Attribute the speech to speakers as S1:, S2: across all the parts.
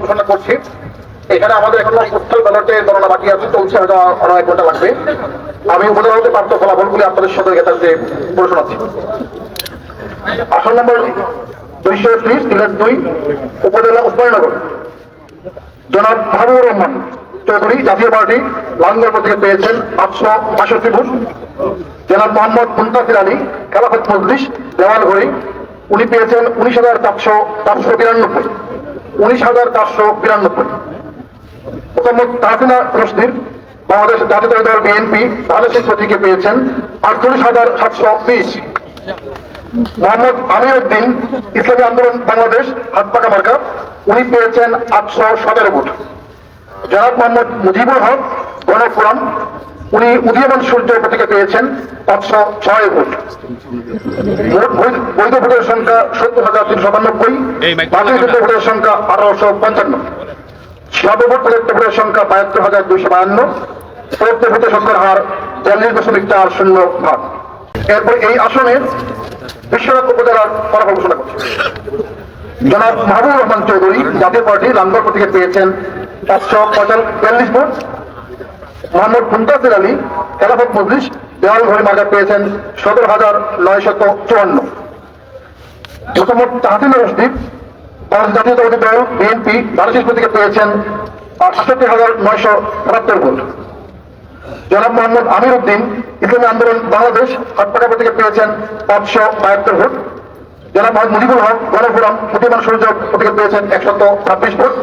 S1: ঘোষণা করছি। এখানে আমাদের এখনও পোস্টাল ব্যালটে গণনা বাকি আছে, চলছে, হয়তো আরও এক ঘণ্টা লাগবে। আমি উপজেলা হতে প্রাপ্ত ফলাফলগুলি আপনাদের সাথে কাছে পড়ে শোনাচ্ছি। আসন নম্বর দুইশো ত্রিশ সিলেট দুই, উপজেলা উসমানীনগর জনাব মাহবুবুর রহমান চৌধুরী জাতীয় পার্টি লাঙ্গল থেকে পেয়েছেন পাঁচশো বাষট্টি ভোট। জনাব মোহাম্মদ মুন্তাসির আলী, খেলাফত মজলিস, দেওয়ালঘড়ি, উনি পেয়েছেন উনিশ হাজার চারশো চারশো বিরানব্বই উনিশ হাজার চারশো বিরানব্বই। মোহাম্মদ তাহসিনা রশদির বাংলাদেশ জাতীয় দল বিএনপি বাংলাদেশ থেকে পেয়েছেন আটচল্লিশ হাজার সাতশো বিশ। মোহাম্মদ আমির উদ্দিন ইসলামী আন্দোলন বাংলাদেশ হাতপাকা মার্কা, উনি পেয়েছেন আটশো সতেরো ভোট। জনাব মোহাম্মদ মুজিবুল হক, গণফোরাম উনি উদীয়মান সূর্য প্রতীকে পেয়েছেন পাঁচশো ছয় ভোট। বৈধ ভোটের সংখ্যা সত্তর হাজার তিনশো সাতানব্বই
S2: এই
S1: বাতিল ভোটের সংখ্যা আঠারোশো পঞ্চান্ন। সর্বমোট প্রদত্ত ভোটের সংখ্যা বাহাত্তর হাজার দুইশো বায়ান্ন প্রদত্ত ভোটের সংখ্যার হার বিয়াল্লিশ দশমিক চার শূন্য ভাগ। এরপর এই আসনে বিশ্বনাথ উপজেলার ফলাফল ঘোষণা করছে। জনাব মাহবুবুর রহমান চৌধুরী জাতীয় পার্টি লাঙ্গর প্রতীকে পেয়েছেন পাঁচশো পঁয়তাল্লিশ ভোট। মোহাম্মদ মুন্তাসির আলী, খেলাফত মজলিস, দেওয়াল ঘড়ি মার্কা পেয়েছেন সতেরো হাজার নয়শত চুয়ান্ন। মোহাম্মদ তাহসিন রশদিদ বাংলাদেশ জাতীয় দল, বিএনপি, বাংলাদেশ প্রতীকে পেয়েছেন আটষট্টি হাজার নয়শো সাতাত্তর ভোট। জনাব মোহাম্মদ আমির উদ্দিন, ইসলামী আন্দোলন বাংলাদেশ হাটপাকা প্রতীকে পেয়েছেন পাঁচশো বাহাত্তর ভোট। জনাব মোহাম্মদ মুজিবুল হক গণফোরাম প্রতিমান সূর্য প্রতীকে পেয়েছেন একশত ছাব্বিশ ভোট।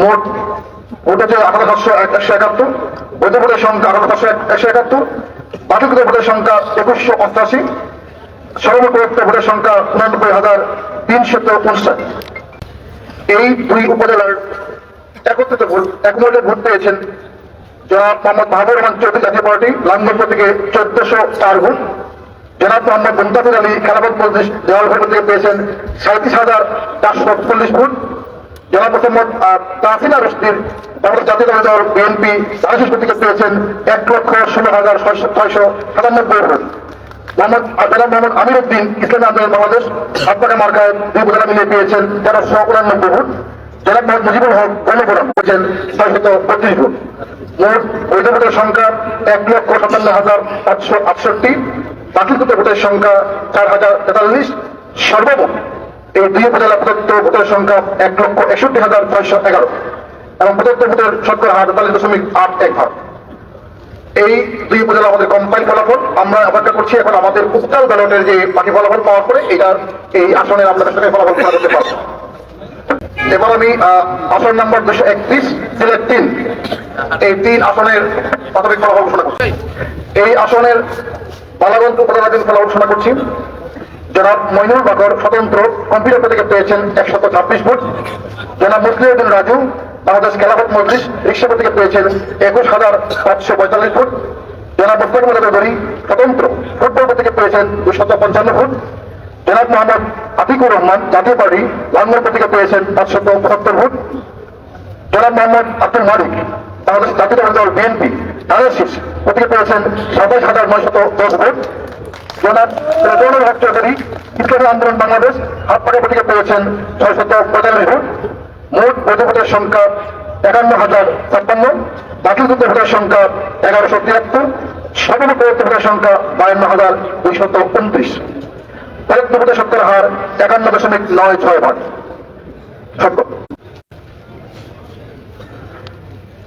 S1: মোট ভোট হচ্ছে আঠারো সাতশো একশো একাত্তর বৈধ সংখ্যা আঠারো সাতশো একশো একাত্তর বাতিলকৃত ভোটের সংখ্যা একুশশো অষ্টাশি সর্বমোট ভোটের সংখ্যা উনানব্বই হাজার তিনশত উনষাট। এই দুই উপজেলার একত্রিত ভোট একমতে ভোট পেয়েছেন জনাব মোহাম্মদ মাহবুব রহমান চৌধুরী জাতীয় পার্টি, লাঙ্গল থেকে চোদ্দশো চার ভোট। জনাব মোহাম্মদ মুমতাজুর আলী খেলাফত মজলিস দেওয়ালঘর থেকে পেয়েছেন সাঁত্রিশ হাজার চারশো ভোট। জনাব মোহাম্মদ আহ, তাহসিনা রশদির বাংলাদেশ জাতীয় দল দল বিএনপি বাংলাদেশ থেকে পেয়েছেন এক লক্ষ ষোলো হাজার ছয়শো সাতানব্বই ভোট। মোহাম্মদ জনাব মোহাম্মদ আমির উদ্দিন ইসলামী আন্দোলন বাংলাদেশ হাতপাকা মার্কায় দুই উপজেলা মিলিয়ে পেয়েছেন তেরোশো উনানব্বই ভোট। জনাব মোহাম্মদ মুজিবুল হক গণফোরাম পেয়েছেন ছয়শত বত্রিশ ভোট। মোট বৈধ সংখ্যা এক লক্ষ সাতান্ন হাজার পাঁচশো আটষট্টি। বাকিকৃত ভোটের সংখ্যা চার হাজার তেতাল্লিশ। সর্বমোট এই দুই উপজেলা প্রদত্ত ভোটের সংখ্যা এক লক্ষ একষট্টি হাজার ছয়শো এগারো এবং প্রদত্ত ভোটের শতকরা হার তেতাল্লিশ দশমিক আট এক ভাগ। এই দুই উপজেলা আমাদের কম্পাইল ফলাফল, আমরা অপেক্ষা করছি এখন আমাদের উত্তাল ব্যালটের যে বাকি ফলাফল পাওয়ার পরে এটার এই আসনের আপনাদের সাথে ফলাফল প্রকাশ করতে পারব। এবার আমি আসন নাম্বার দুশো একত্রিশ সিলেট তিন। এই তিন আসনের প্রাথমিক ফলাফল ঘোষণা করছি। এই আসনের বালাগঞ্জ উপজেলাধীন ফলাফল ঘোষণা করছি। জনাব মইনুল বাকর স্বতন্ত্র কম্পিউটার থেকে পেয়েছেন একশত ছাব্বিশ ভোট। জনাব মুসলিউদ্দিন রাজু, বাংলাদেশ খেলাফত মজলিস রিক্সা থেকে পেয়েছেন একুশ হাজার পাঁচশো পঁয়তাল্লিশ ভোট। জনাব মুস্তফা চৌধুরী স্বতন্ত্র ফুটবল থেকে পেয়েছেন দুশত পঞ্চান্ন ভোট। জনাব মোহাম্মদ আতিকুর রহমান জাতীয় পার্টি লাঙ্গল থেকে পেয়েছেন পাঁচশত পঁচাত্তর ভোট। জনাব মোহাম্মদ আব্দুল মালিক, বাংলাদেশ জাতীয় দল বিএনপি ডায়ালিসিস থেকে পেয়েছেন সাতাশ হাজার নয়শত দশ ভোট। জনাব রেজওয়ানুল হক আন্দোলন বাংলাদেশ হাত পাকা থেকে পেয়েছেন ছয়শত ভোট। মোট বৈধ সংখ্যা একান্ন হাজার ছাপ্পান্ন বাকিকৃত ভোটের সংখ্যা এগারোশো তিয়াত্তর সর্বমোট ভোটের সংখ্যা বায়ান্ন হাজার দুইশত উনত্রিশ। প্রদত্ত ভোটের শতকরা হার একান্ন দশমিক নয় ছয় ভাগ।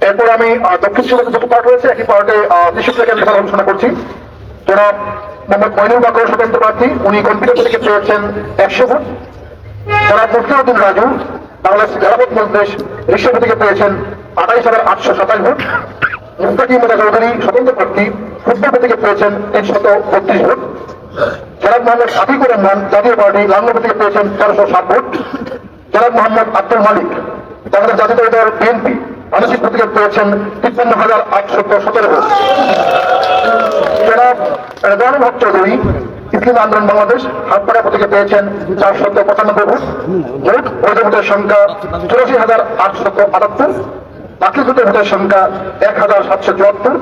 S1: এরপর আমি দক্ষিণ সুরত যত পার্ট রয়েছে। একই পার্টে থেকে আমি ঘোষণা করছি। জনাব মোহাম্মদ মইনুল বাকর স্বতন্ত্র প্রার্থী উনি কম্পিউটার থেকে পেয়েছেন একশো ভোট জনাব মুফতিউদ্দিন রাজু, বাংলাদেশ খেলাফত মজলিস ঋষভ থেকে পেয়েছেন আঠাইশ হাজার আটশো সাতাশ ভোট মুস্তাকিম মোদা চৌধুরী, স্বতন্ত্র প্রার্থী, ফুটবল থেকে পেয়েছেন তিনশত বত্রিশ ভোট জনাব মোহাম্মদ আতিকুর রহমান, জাতীয় পার্টি, লাঙ্গল থেকে পেয়েছেন তেরোশো সাত ভোট জনাব মোহাম্মদ আব্দুল মালিক বাংলাদেশ জাতীয় দল বিএনপি মানসিক প্রতিকে পেয়েছেন তিপ্পান্ন হাজার আটশত সতেরো জনাব হক চৌধুরী, ইসলাম আন্দোলন বাংলাদেশ, হাতপাড়া প্রতীকে পেয়েছেন চারশত পঁচানব্বই ভোট। মোট ভোটের সংখ্যা চুরাশি হাজার আটশত আটাত্তর। বাকি ভোটের ভোটের সংখ্যা এক হাজার সাতশো চুয়াত্তর।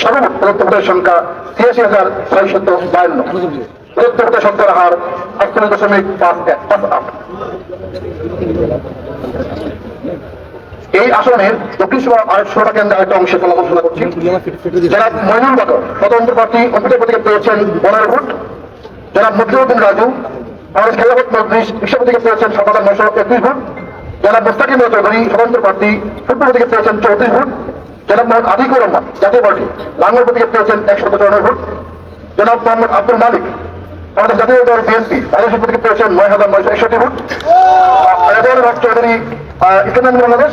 S1: সর্বমোট প্রদত্ত ভোটের সংখ্যা ছিয়াশি হাজার ছয়শত বায়ান্ন। প্রদত্ত ভোটের শতকরা হার আটচল্লিশ দশমিক পাঁচ এক, পাঁচ আট। এই আসনের দক্ষিণ সভা আরেক সভা কেন্দ্রে আরেকটা অংশে করছি। মইনুল বাকর স্বতন্ত্র প্রার্থী পেয়েছেন ভোট। জনাব মুদ্রিউদ্দিন রাজু মজলিস বিশ্ব পেয়েছেন সাত হাজার নয়শো একত্রিশ ভোট। জনাব মুস্তাকিম চৌধুরী স্বতন্ত্র প্রার্থী ফুটবল পেয়েছেন চৌত্রিশ ভোট। জনাব মোহাম্মদ আদিকুর রহমান, জাতীয় পার্টি লাঙ্গল পেয়েছেন একশো চুরানব্বই ভোট। জনাব মোহাম্মদ আব্দুল মালিক আমাদের জাতীয় দল বিএনপি বাংলাদেশ প্রতীকে পেয়েছেন নয় হাজার নয়শো একষট্টি ভোট। চৌধুরী ইসলামী বাংলাদেশ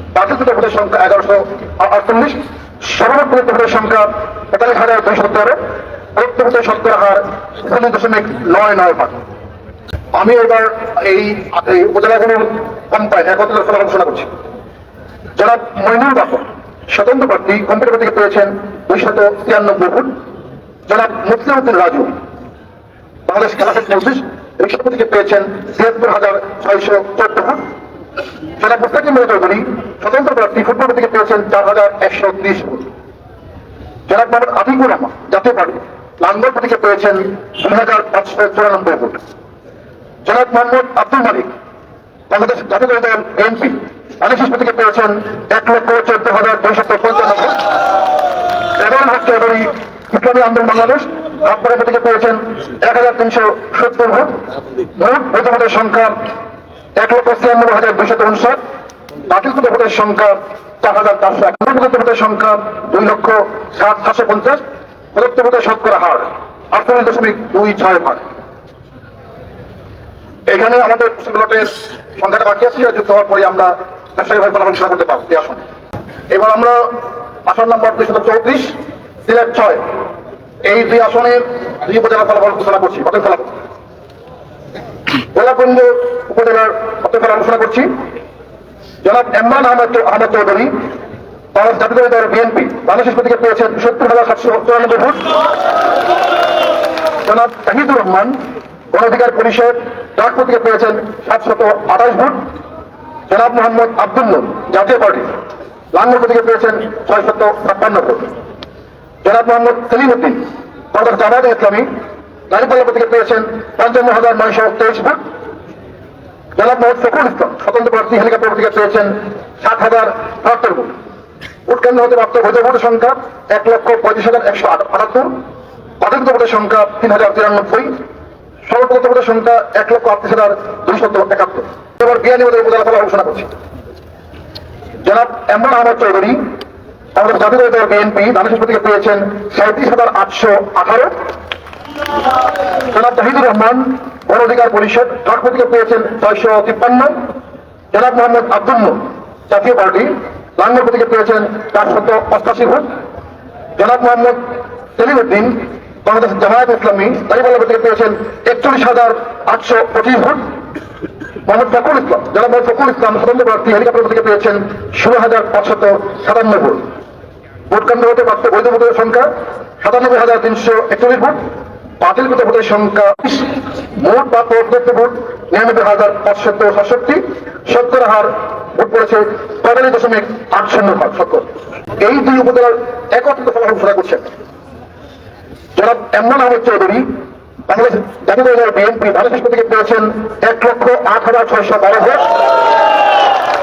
S1: বাতিলকৃত ভোটের সংখ্যা এগারোশো আটচল্লিশ সর্বোচ্চ ভোটের সংখ্যা পঁয়তাল্লিশ হাজার দুইশো তেরো ভোটের শতকরা হার চল্লিশ দশমিক নয় নয় ভাগ আমি এবার এই উপজেলাগুলোর কম্পাইন একত্রিত ফলাফল ঘোষণা করছি। যারা মইনুল বাকর, স্বতন্ত্র প্রার্থী, কম্পিউটার থেকে পেয়েছেন দুইশত তিয়ানব্বই ভোট। জনাব মুসলিউদ্দিন রাজু, বাংলাদেশ খেলাফত মজলিস রিক্সা থেকে পেয়েছেন ছিয়াত্তর হাজার ছয়শো চোদ্দ ভোট। জনাব মুস্তাকিম চৌধুরী স্বতন্ত্র প্রার্থী ফুটবল থেকে পেয়েছেন চার হাজার একশো ত্রিশ ভোট জনাব মোহাম্মদ আতিকুর রহমান, জাতীয় পার্টি, লাঙ্গল থেকে পেয়েছেন দুই হাজার পাঁচশো চুরানব্বই ভোট জনাব মোহাম্মদ আব্দুল মালিক, বাংলাদেশ জাতীয় দল বিএনপি বাংলাদেশ থেকে পেয়েছেন এক লক্ষ চোদ্দ হাজার দুইশত পঞ্চান্ন ভোট রেজাউল হক চৌধুরী ইসলামী আন্দোলন বাংলাদেশ আপনারা থেকে পেয়েছেন এক হাজার তিনশো সত্তর ভোট ভোট সংখ্যা এক লক্ষ ছিয়ানব্বই হাজার দুইশত উনষাট। বাতিলকৃত ভোটের সংখ্যা চার হাজার চারশো এক প্রদত্ত ভোটের সংখ্যা দুই লক্ষ সাত সাতশো পঞ্চাশ। প্রদত্ত ভোটের শতকরা হার আটচল্লিশ দশমিক দুই ছয় ভাগ এখানে আমাদের লটের সংখ্যাটা বাকি আছে যুক্ত হওয়ার পরে আমরা ব্যবসায়ীভাবে ফলাফল ঘোষণা করতে পারব। আসন। এবার আমরা আসন নম্বর দুইশত চৌত্রিশ সিলেট ছয়। এই দুই আসনের দুই উপজেলার ফলাফল ঘোষণা করছি। ফলাফল। গোলাপগঞ্জ উপজেলার ফলাফল ঘোষণা করছি। জনাব এমরান আহমেদ আহমেদ চৌধুরী, বাংলাদেশ জাতীয় দল বিএনপি বাংলাদেশ থেকে পেয়েছেন সত্তর হাজার সাতশো চুরানব্বই ভোট। জনাব জাহিদুর রহমান গণ অধিকার পরিষদ ডাকপুর থেকে পেয়েছেন সাতশত আঠাশ ভোট। জনাব মোহাম্মদ আব্দুল নূর জাতীয় পার্টি, লাঙ্গল থেকে পেয়েছেন ছয়শত ছাপ্পান্ন ভোট। জনাব মোহাম্মদ সেলিম উদ্দিন বাংলাদেশ জামায়াত ইসলামী গাড়িপাল্লা থেকে পেয়েছেন পঞ্চান্ন হাজার নয়শো তেইশ ভোট। জনাব মোহাম্মদ ফখরুল ইসলাম, স্বতন্ত্র প্রার্থী হেলিকপ্টার থেকে পেয়েছেন সাত হাজার বাহাত্তর ভোট। ভোট কেন্দ্র হতে প্রাপ্ত বৈধ ভোটের সংখ্যা এক লক্ষ পঁয়ত্রিশ হাজার একশো আটাত্তর। বাধিত ভোটের সংখ্যা তিন হাজার তিরানব্বই। সর্বপ্রদত্ত ভোটের সংখ্যা এক লক্ষ আটত্রিশ হাজার দুইশত একাত্তর। এবার বিয়ানীবাদের উপজেলা ফলাফল ঘোষণা করছি। জনাব এমরান আহমদ চৌধুরী, আমাদের জাতীয় দল বিএনপি বাংলাদেশ থেকে পেয়েছেন সাঁত্রিশ হাজার আটশো আঠারো। জনাব জাহিদুর রহমান গণ অধিকার পরিষদ ঢাকা থেকে পেয়েছেন ছয়শো তিপ্পান্ন। জনাব মোহাম্মদ আব্দুল নূর জাতীয় পার্টি লাঙ্গল থেকে পেয়েছেন চারশত অষ্টাশি ভোট। জনাব মোহাম্মদ সেলিম উদ্দিন বাংলাদেশ জামায়াত ইসলামী দাঁড়িপাল্লা থেকে পেয়েছেন একচল্লিশ হাজার আটশো পঁচিশ ভোট। মোহাম্মদ ফখরুল ইসলাম জনাব মোহাম্মদ ফখরুল ইসলাম, স্বতন্ত্র প্রার্থী, হেলিকপ্টার থেকে পেয়েছেন ষোলো হাজার পাঁচশত সাতান্ন ভোট। ভোট হতে প্রাপ্ত বৈধ ভোটের সংখ্যা সাতানব্বই হাজার তিনশো একচল্লিশ ভোট। বাতিলকৃত ভোটের সংখ্যা মোট বা প্রদত্ত ভোট নিরানব্বই হাজার পাঁচশত সাতষট্টি। শতকরা হার ভোট পড়েছে পঁয়তাল্লিশ দশমিক আট শূন্য ভাগ শতকরা এই দুই উপজেলার একত্রিত ফলাফল ঘোষণা করছেন। জনাব এমন আহমেদ চৌধুরী, বাংলাদেশ জাতীয় দল বিএনপি বাংলাদেশ থেকে পেয়েছেন এক লক্ষ আট হাজার ছয়শো বারো ভোট।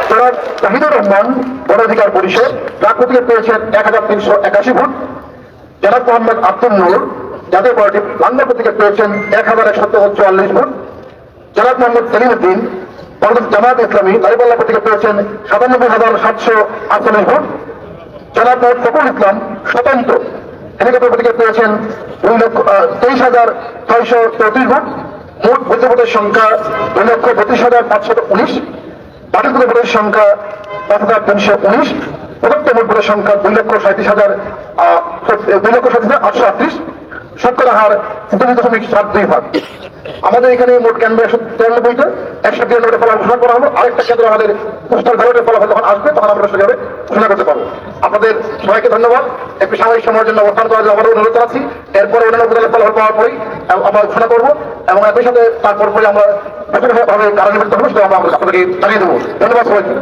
S1: জনাব তাহিদুর রহমান গণ অধিকার পরিষদ থেকে পেয়েছেন এক হাজার তিনশো একাশি ভোট। জনাব মোহাম্মদ আব্দুল নূর জাতীয় পার্টি লাঙ্গল থেকে পেয়েছেন এক হাজার একশত চুয়াল্লিশ ভোট। জনাব মোহাম্মদ সেলিম উদ্দিন বাংলাদেশ জামায়াত ইসলামী লারিপাল্লা থেকে পেয়েছেন সাতানব্বই হাজার সাতশো আটচল্লিশ ভোট। জনাব মোহাম্মদ ফখরুল ইসলাম স্বতন্ত্র। হেলিকপ্টার প্রতীকে পেয়েছেন দুই লক্ষ তেইশ হাজার ছয়শো চৌত্রিশ ভোট। মোট ভোটের সংখ্যা দুই লক্ষ বত্রিশ হাজার পাঁচশত উনিশ। বাতিল ভোটের সংখ্যা পাঁচ হাজার তিনশো উনিশ। প্রদত্ত মোট ভোটের সংখ্যা দুই লক্ষ সাঁত্রিশ হাজার দুই লক্ষ সাঁত্রিশ হাজার আটশো আটত্রিশ। শতকরা হার দুই দশমিক সাত দুই ভাগ। আমাদের এখানে মোট কেন্দ্র একশো তিরানব্বইটা একশো তিরানব্বইটা ফলাফল ঘোষণা করা হলো। আরেকটা কেন্দ্র আমাদের পোস্টাল ব্যালটের ফলাফল যখন আসবে, তখন আমরা সেভাবে ঘোষণা করতে পারব। আপনাদের সবাইকে ধন্যবাদ। একটু সাময়িক সময়ের জন্য অবস্থান করার জন্য আমারও অনুরোধ জানাচ্ছি। এরপরে অন্যান্য উপজেলার ফলাফল পাওয়ার পরেই আমরা ঘোষণা করব এবং একই সাথে তারপর পরে আমরা কারণ হব সেটা আমরা আপনাদেরকে জানিয়ে দেবো। ধন্যবাদ সবাইকে।